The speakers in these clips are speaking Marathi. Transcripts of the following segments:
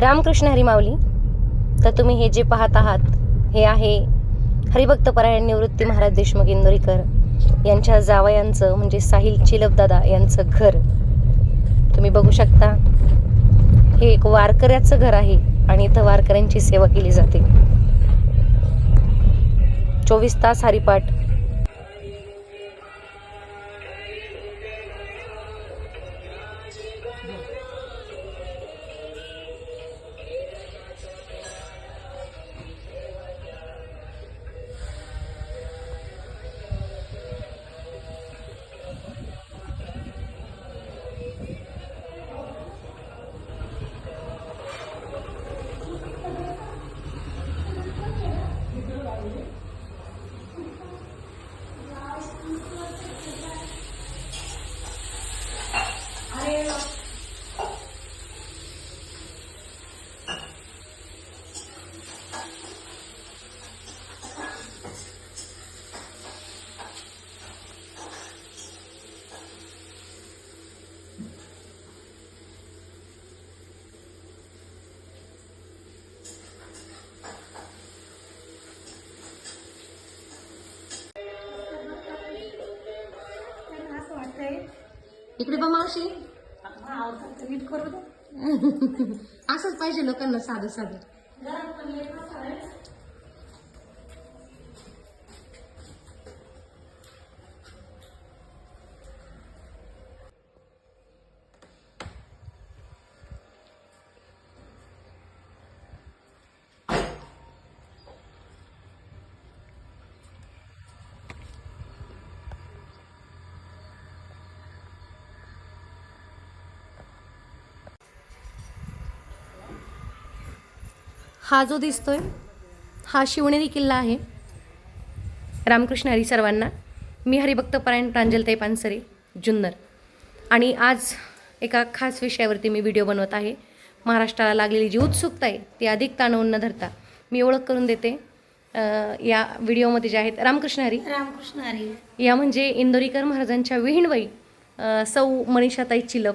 रामकृष्ण हरिमावली तर तुम्ही हे जे पाहत आहात हे आहे हरिभक्त परायण निवृत्ती महाराज देशमुख इंदोरीकर यांच्या जावयांचं म्हणजे साहिल चिलपदादा यांचं घर. तुम्ही बघू शकता हे एक वारकऱ्याचं घर आहे आणि इथं वारकऱ्यांची सेवा केली जाते. चोवीस तास हरिपाठ इकडे बा मावशी. असंच पाहिजे लोकांना साधं साधं. हा जो दिसतोय हा शिवनेरी किल्ला आहे. रामकृष्ण हरी सर्वांना. मी हरिभक्त परायण प्रांजलताई पानसरे जुन्नर. आणि आज एका खास विषयावरती मी व्हिडिओ बनवत आहे. महाराष्ट्राला लागलेली जी उत्सुकता आहे ती अधिक ताणवून न धरता मी ओळख करून देते. या व्हिडिओमध्ये जे आहेत रामकृष्ण हरी. रामकृष्ण हरी. या म्हणजे इंदोरीकर महाराजांच्या विहीणबाई अ, सौ मनीषाताई चिलप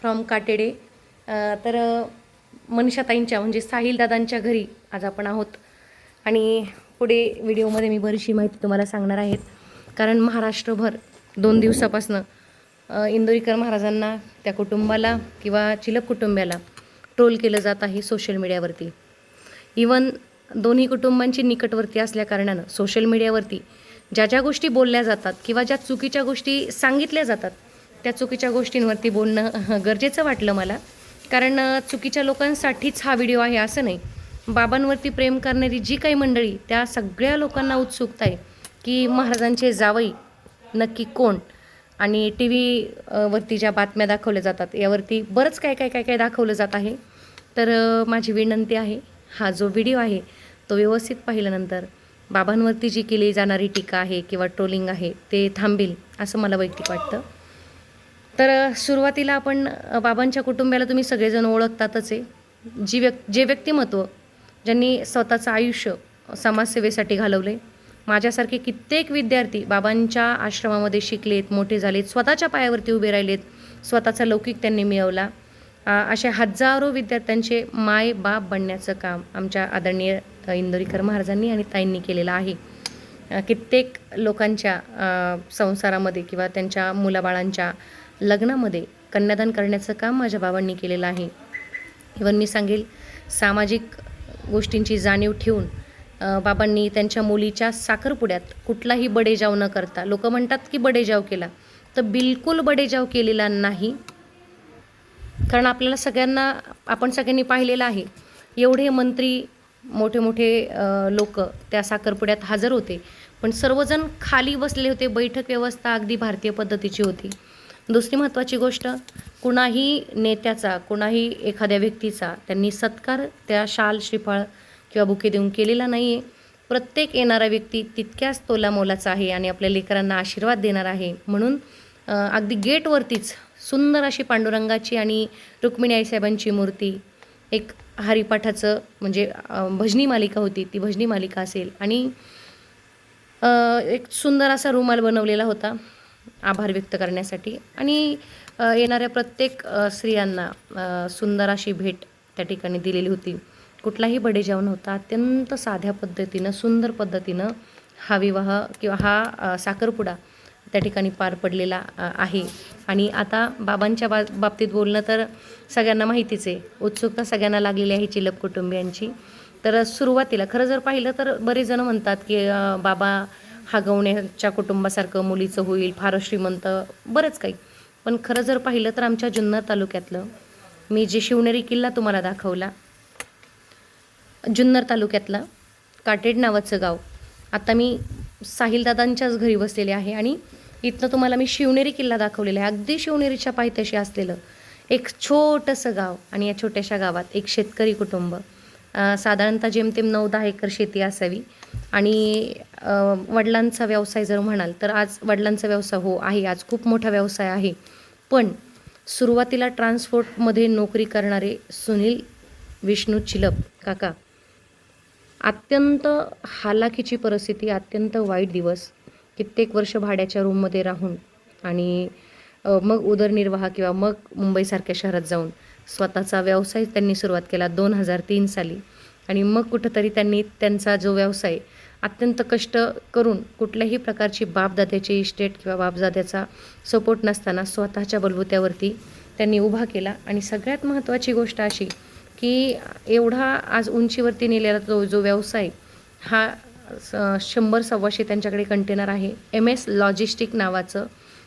फ्रॉम काटेडे. तर मनीषाताईंच्या म्हणजे साहिलदादांच्या घरी आज आपण आहोत. आणि पुढे व्हिडिओमध्ये मी बरीचशी माहिती तुम्हाला सांगणार आहेत. कारण महाराष्ट्रभर दोन दिवसापासनं इंदोरीकर महाराजांना त्या कुटुंबाला किंवा चिलप कुटुंबाला ट्रोल केलं जात आहे सोशल मीडियावरती. इवन दोन्ही कुटुंबांची निकटवर्ती असल्याकारणानं सोशल मीडियावरती ज्या ज्या गोष्टी बोलल्या जातात किंवा ज्या चुकीच्या गोष्टी सांगितल्या जातात त्या चुकीच्या गोष्टींवरती बोलणं गरजेचं वाटलं मला. कारण चुकीच्या लोकांसाठीच हा व्हिडिओ आहे असं नाही. बाबांवरती प्रेम करणारी जी काही मंडळी त्या सगळ्या लोकांना उत्सुकता आहे की महाराजांचे जावई नक्की कोण? आणि टी व्ही वरती ज्या बातम्या दाखवल्या जातात यावरती बरंच काय काय काय काय दाखवलं जात आहे. तर माझी विनंती आहे हा जो व्हिडिओ आहे तो व्यवस्थित पाहिल्यानंतर बाबांवरती जी केली जाणारी टीका आहे किंवा ट्रोलिंग आहे ते थांबेल असं मला वैयक्तिक वाटतं. तर सुरुवातीला आपण बाबांच्या कुटुंबाला तुम्ही सगळेजण ओळखतातच आहे. जी व्यक् जे व्यक्तिमत्व ज्यांनी स्वतःचं आयुष्य समाजसेवेसाठी घालवले माझ्यासारखे कित्येक विद्यार्थी बाबांच्या आश्रमामध्ये शिकलेत मोठे झालेत स्वतःच्या पायावरती उभे राहिलेत स्वतःचा लौकिक त्यांनी मिळवला. असे हजारो विद्यार्थ्यांचे माय बाप बनण्याचं काम आमच्या आदरणीय इंदोरीकर महाराजांनी आणि ताईंनी केलेलं आहे. कित्येक लोकांच्या संसारामध्ये किंवा त्यांच्या मुलाबाळांच्या लग्नामध्ये कन्यादान करण्याचं काम माझ्या बाबांनी केलेलं आहे. इवन मी सांगेल सामाजिक गोष्टींची जाणीव ठेवून बाबांनी त्यांच्या मुलीच्या साखरपुड्यात कुठलाही बडेजाव न करता लोक म्हणतात की बडेजाव केला तर बिलकुल बडेजाव केलेला नाही. कारण आपल्याला सगळ्यांना आपण सगळ्यांनी पाहिलेलं आहे एवढे मंत्री मोठे मोठे लोक त्या साखरपुड्यात हजर होते. पण सर्वजण खाली बसले होते बैठक व्यवस्था अगदी भारतीय पद्धतीची होती. दुसरी महत्त्वाची गोष्ट कुणाही नेत्याचा कुणाही एखाद्या व्यक्तीचा त्यांनी सत्कार त्या शाल श्रीफळ किंवा बुके देऊन केलेला नाही आहे प्रत्येक येणारा व्यक्ती तितक्याच तोला मोलाचा आहे आणि आपल्या लेकरांना आशीर्वाद देणार आहे. म्हणून अगदी गेटवरतीच सुंदर अशी पांडुरंगाची आणि रुक्मिणी आईसाहेबांची मूर्ती एक हरिपाठाचं म्हणजे भजनी मालिका होती ती भजनी मालिका असेल. आणि एक सुंदर असा रुमाल बनवलेला होता. आभार व्यक्त करण्यासाठी. आणि येणाऱ्या प्रत्येक स्त्रियांना सुंदर अशी भेट त्या ठिकाणी दिलेली होती. कुठलाही बडेजाव नव्हता अत्यंत साध्या पद्धतीनं सुंदर पद्धतीनं हा विवाह किंवा हा साखरपुडा त्या ठिकाणी पार पडलेला आहे. आणि आता बाबांच्या बा बाबतीत बोलणं तर सगळ्यांना माहितीच आहे. उत्सुकता सगळ्यांना लागलेली आहे चिलप कुटुंबियांची. तर सुरुवातीला खरं जर पाहिलं तर बरेच जण म्हणतात की बाबा हागवण्याच्या कुटुंबासारखं मुलीचं होईल फारच श्रीमंत बरंच काही. पण खरं जर पाहिलं तर आमच्या जुन्नर तालुक्यातलं मी जे शिवनेरी किल्ला तुम्हाला दाखवला जुन्नर तालुक्यातला काटेड नावाचं गाव आता मी साहिलदादांच्याच घरी बसलेले आहे आणि इथनं तुम्हाला मी शिवनेरी किल्ला दाखवलेला आहे. अगदी शिवनेरीच्या पायथ्याशी असलेलं एक छोटंसं गाव आणि या छोट्याशा गावात एक शेतकरी कुटुंब. साधारणतः जेमतेम नऊ दहा एकर शेती असावी. आणि वडिलांचा व्यवसाय जर म्हणाल तर आज वडिलांचा व्यवसाय हो आहे. आज खूप मोठा व्यवसाय आहे. पण सुरुवातीला ट्रान्सपोर्टमध्ये नोकरी करणारे सुनील विष्णू चिलप काका अत्यंत हालाखीची परिस्थिती अत्यंत वाईट दिवस. कित्येक वर्ष भाड्याच्या रूममध्ये राहून आणि मग उदरनिर्वाह किंवा मग मुंबईसारख्या शहरात जाऊन. स्वतःचा व्यवसाय त्यांनी सुरुवात केला दोन हजार तीन साली. आणि मग कुठंतरी त्यांनी त्यांचा जो व्यवसाय अत्यंत कष्ट करून कुठल्याही प्रकारची बापदाद्याची इस्टेट किंवा बापदाद्याचा सपोर्ट नसताना स्वतःच्या बलबुत्यावरती त्यांनी उभा केला. आणि सगळ्यात महत्त्वाची गोष्ट अशी की एवढा आज उंचीवरती नेलेला तो जो व्यवसाय हा स- शंभर सव्वाशे त्यांच्याकडे कंटेनर आहे. एम एस लॉजिस्टिक नावाचं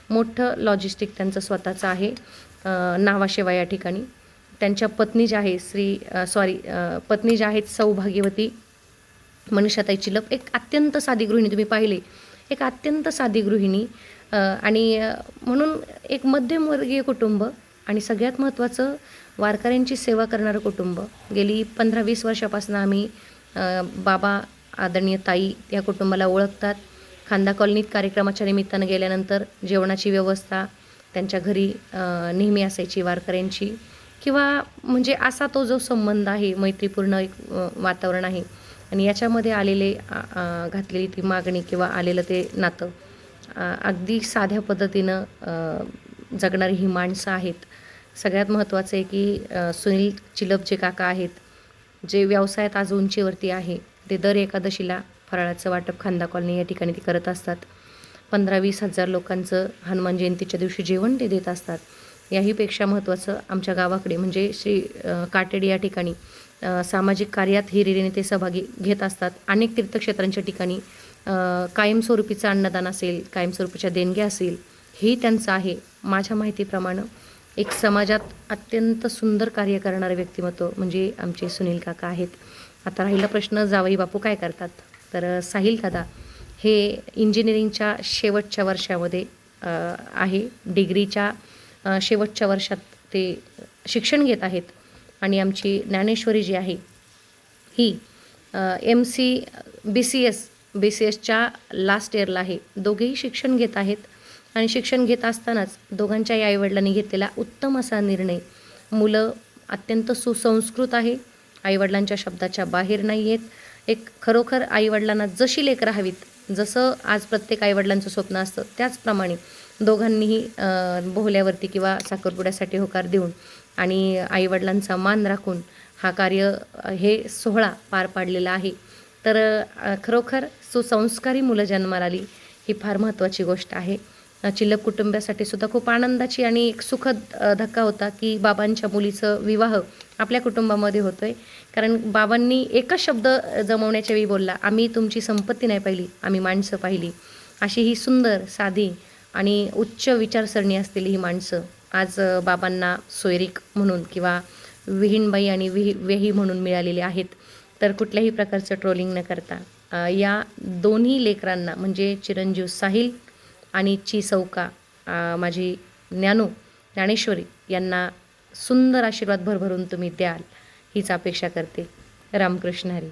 मोठं लॉजिस्टिक त्यांचं स्वतःचं आहे नावाशिवाय या ठिकाणी. त्यांच्या पत्नी ज्या आहे श्री सॉरी पत्नी ज्या आहेत सौभाग्यवती मनीषाताई चिलप एक अत्यंत साधी गृहिणी तुम्ही पाहिले. एक अत्यंत साधी गृहिणी आणि म्हणून एक मध्यमवर्गीय कुटुंब आणि सगळ्यात महत्त्वाचं वारकऱ्यांची सेवा करणारं कुटुंब. गेली पंधरा वीस वर्षापासून आम्ही बाबा आदरणीय ताई या कुटुंबाला ओळखतात. खांदा कॉलनीत कार्यक्रमाच्या निमित्तानं गेल्यानंतर जेवणाची व्यवस्था त्यांच्या घरी नेहमी असायची वारकऱ्यांची. किंवा म्हणजे असा तो जो संबंध आहे मैत्रीपूर्ण एक वातावरण आहे आणि याच्यामध्ये आलेले घातलेली ती मागणी किंवा आलेलं ते नातं अगदी साध्या पद्धतीनं जगणारी ही माणसं आहेत. सगळ्यात महत्त्वाचं आहे की सुनील चिलप जे काका आहेत जे व्यवसायात आज उंचीवरती आहे ते दर एकादशीला फराळाचं वाटप खांदा कॉलनी या ठिकाणी ते करत असतात. पंधरा वीस हजार लोकांचं हनुमान जयंतीच्या दिवशी जेवण ते देत असतात. याहीपेक्षा महत्त्वाचं आमच्या गावाकडे म्हणजे श्री काटेड या ठिकाणी सामाजिक कार्यात हिरिरीने ते सहभागी घेत असतात. अनेक तीर्थक्षेत्रांच्या ठिकाणी कायमस्वरूपीचं अन्नदान असेल कायमस्वरूपीच्या देणग्या असेल हे त्यांचं आहे. माझ्या माहितीप्रमाणे एक समाजात अत्यंत सुंदर कार्य करणारं व्यक्तिमत्व म्हणजे आमचे सुनील काका आहेत. आता राहिला प्रश्न जावई बापू काय करतात? तर साहिल दादा हे इंजिनिअरिंगच्या शेवटच्या वर्षामध्ये आहे. डिग्रीच्या शेवटच्या वर्षात ते शिक्षण घेत आहेत आणि आमची ज्ञानेश्वरी जी आहे ही M C B C S B C एसच्या लास्ट इयरला आहे. दोघेही शिक्षण घेत आहेत आणि शिक्षण घेत असतानाच दोघांच्याही आईवडिलांनी घेतलेला उत्तम असा निर्णय. मुलं अत्यंत सुसंस्कृत आहे आईवडिलांच्या शब्दाच्या बाहेर नाही आहेत एक खरोखर आईवडिलांना जशी लेकरं हवीत जसं आज प्रत्येक आईवडिलांचं स्वप्न असतं त्याचप्रमाणे दोघांनीही बोहल्यावरती किंवा साखरपुड्यासाठी होकार देऊन आणि आईवडिलांचा मान राखून हा कार्य हे सोहळा पार पाडलेला आहे. तर खरोखर सुसंस्कारी मुलं जन्माला आली ही फार महत्त्वाची गोष्ट आहे. चिल्लक कुटुंबासाठी सुद्धा खूप आनंदाची आणि एक सुखद धक्का होता की बाबांच्या मुलीचं विवाह आपल्या कुटुंबामध्ये होतोय. कारण बाबांनी एकच शब्द जमवण्याच्या वेळी बोलला आम्ही तुमची संपत्ती नाही पाहिली आम्ही माणसं पाहिली. अशी ही सुंदर साधी आणि उच्च विचारसरणी असलेली ही माणसं. आज बाबांना सोयरीक म्हणून किंवा विहीणबाई आणि विही वेही म्हणून मिळालेले आहेत. तर कुठल्याही प्रकारचं ट्रोलिंग न करता या दोन्ही लेकरांना म्हणजे चिरंजीव साहिल आणि ची सौका माझी ज्ञानू ज्ञानेश्वरी यांना सुंदर आशीर्वाद भरभरून तुम्ही द्याल हीच अपेक्षा करते. रामकृष्ण हरी.